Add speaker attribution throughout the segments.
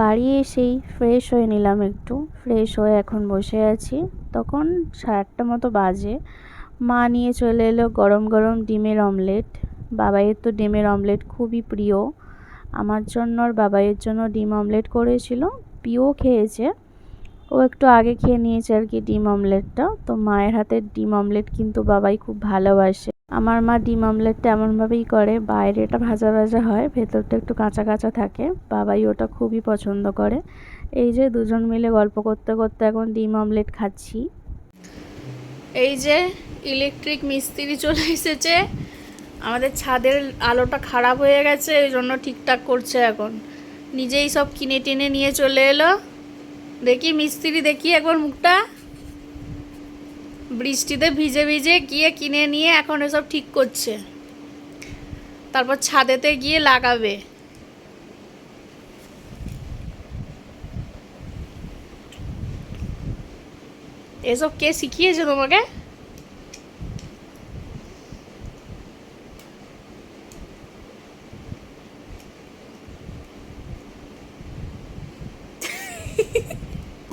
Speaker 1: বাড়ি এসেই ফ্রেশ হয়ে নিলাম একটু। ফ্রেশ হয়ে এখন বসে আছি। তখন সাড়ে আটটা মতো বাজে। মা নিয়ে চলে এলো গরম গরম ডিমের অমলেট বাবাইয়ের তো ডিমের অমলেট খুবই প্রিয়। আমার জন্য আর বাবাইয়ের জন্য ডিম অমলেট করেছিল। পিও খেয়েছে। ও একটু আগে খেয়ে নিয়েছে আর কি ডিম অমলেটটা তো মায়ের হাতের ডিম অমলেট কিন্তু বাবাই খুব ভালোবাসে। আমার মা ডিম অমলেটটা এমনভাবেই করে, বাইরেটা ভাজা ভাজা হয়, ভেতরটা একটু কাঁচা কাঁচা থাকে, বাবাই ওটা খুবই পছন্দ করে। এই যে দুজন মিলে গল্প করতে করতে এখন ডিম অমলেট খাচ্ছি। এই যে ইলেকট্রিক মিস্ত্রি চলে এসেছে, আমাদের ছাদের আলোটা খারাপ হয়ে গেছে, এই জন্য ঠিকঠাক করছে এখন। নিজেই সব কিনে টেনে নিয়ে চলে এলো। দেখি মিস্ত্রি, দেখি একবার মুখটা। বৃষ্টিতে ভিজে ভিজে গিয়ে কিনে নিয়ে এখন এসব ঠিক করছে। তারপর ছাদেতে গিয়ে লাগাবে। এসব কে শিখিয়েছে তোমাকে?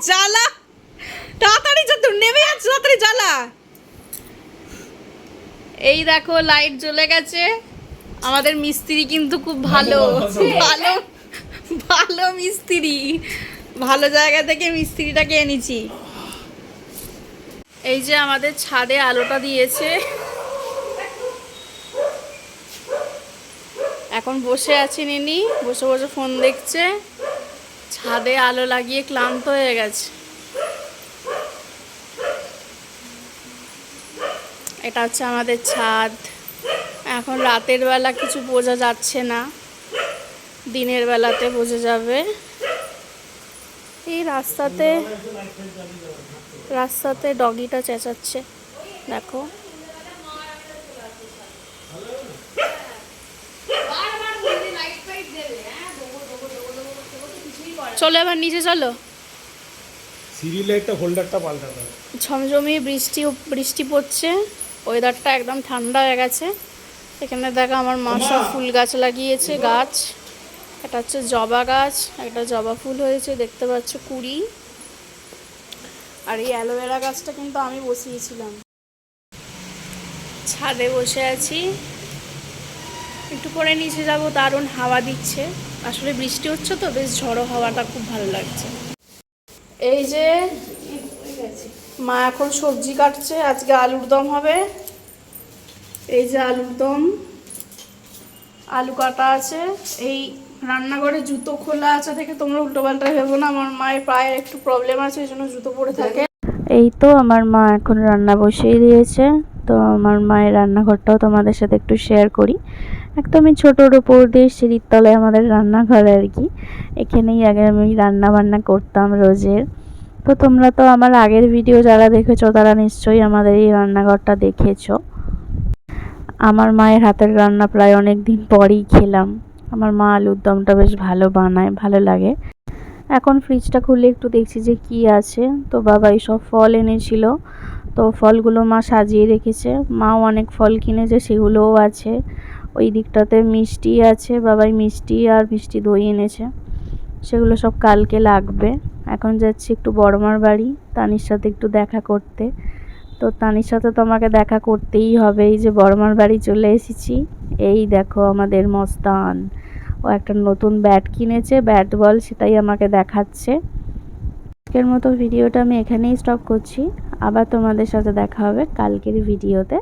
Speaker 2: জ্বালা তাড়াতাড়ি যা তুই নেমে যাচ্ছে তাড়াতাড়ি জ্বালা
Speaker 1: এই দেখো লাইট জ্বলে গেছে। আমাদের মিস্ত্রি কিন্তু খুব ভালো। ভালো ভালো। মিস্ত্রি। ভালো জায়গা থেকে মিস্ত্রিটাকে এনেছি। এই যে আমাদের ছাদে আলোটা দিয়েছে। এখন বসে আছি নিনি বসে বসে ফোন দেখছে। ছাদে আলো লাগিয়ে ক্লান্ত হয়ে গেছে। এটা হচ্ছে আমাদের ছাদ। এখন রাতের বেলা কিছু বোঝা যাচ্ছে না। দিনের বেলাতে বোঝা যাবে। এই রাস্তাতে রাস্তাতে ডগিটা চেঁচাচ্ছে। দেখো। চলো এবার নিচে চলো।
Speaker 3: সিঁড়ি লাইটটা হোল্ডারটা পাল্টাতে হবে
Speaker 1: ঝমঝমি বৃষ্টি বৃষ্টি পড়ছে। ওয়েদারটা একদম ঠান্ডা হয়ে গেছে। এখানে দেখো আমার মা সব ফুল গাছ লাগিয়েছে গাছ। এটা হচ্ছে জবা গাছ একটা জবা ফুল হয়েছে দেখতে পাচ্ছ কুড়ি। আর এই অ্যালোভেরা গাছটা কিন্তু আমি বসিয়েছিলাম। ছাদে বসে আছি। একটু পরে নিচে যাব দারুণ হাওয়া দিচ্ছে। আসলে বৃষ্টি হচ্ছে তো বেশ ঝড়ো হাওয়াটা খুব ভালো লাগছে। এই যে মা এখন সবজি কাটছে, আজকে আলুর দম হবে। এই যে আলুর দম, আলু কাটা আছে। এই রান্নাঘরে জুতো খোলা আছে দেখে তোমরা উল্টো পাল্টা ভেবো না, আমার মায়ের পায়ের একটু প্রবলেম আছে, এই জন্য জুতো পরে থাকে। এই তো আমার মা এখন রান্না বসিয়ে দিয়েছে, তো আমার মায়ের রান্নাঘরটাও তোমাদের সাথে একটু শেয়ার করি। একদমই ছোটোর উপর দিয়ে সিঁড়ির তলায় আমাদের রান্নাঘর আর কি। এখানেই আগে আমি রান্না বান্না করতাম রোজের। তো তোমরা তো আমার আগের ভিডিও যারা দেখেছ, তারা নিশ্চয়ই আমাদের এই রান্নাঘরটা দেখেছ। আমার মায়ের হাতের রান্না প্রায় অনেক দিন পরেই খেলাম। আমার মা আলুর দমটা বেশ ভালো বানায়, ভালো লাগে। এখন ফ্রিজটা খুলে একটু দেখছি যে কি আছে। তো বাবা সব ফল এনেছিল। তো ফলগুলো মা সাজিয়ে রেখেছে। মাও অনেক ফল কিনেছে, সেগুলোও আছে। ওই দিকটাতে মিষ্টি আছে, বাবাই মিষ্টি আর মিষ্টি দই এনেছে। সেগুলো সব কালকে লাগবে। এখন যাচ্ছি একটু বড়মার বাড়ি, তানির সাথে একটু দেখা করতে। তো তানির সাথে তো আমাকে দেখা করতেই হবে, এই যে বড়মার বাড়ি চলে এসেছি। এই দেখো আমাদের মস্তান, ও একটা নতুন ব্যাট কিনেছে ব্যাট বল সেটাই আমাকে দেখাচ্ছে। আজকের মতো ভিডিওটা আমি এখানেই স্টপ করছি, আবার তোমাদের সাথে দেখা হবে কালকের ভিডিওতে।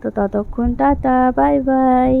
Speaker 1: তো ততক্ষণ টাটা বাই বাই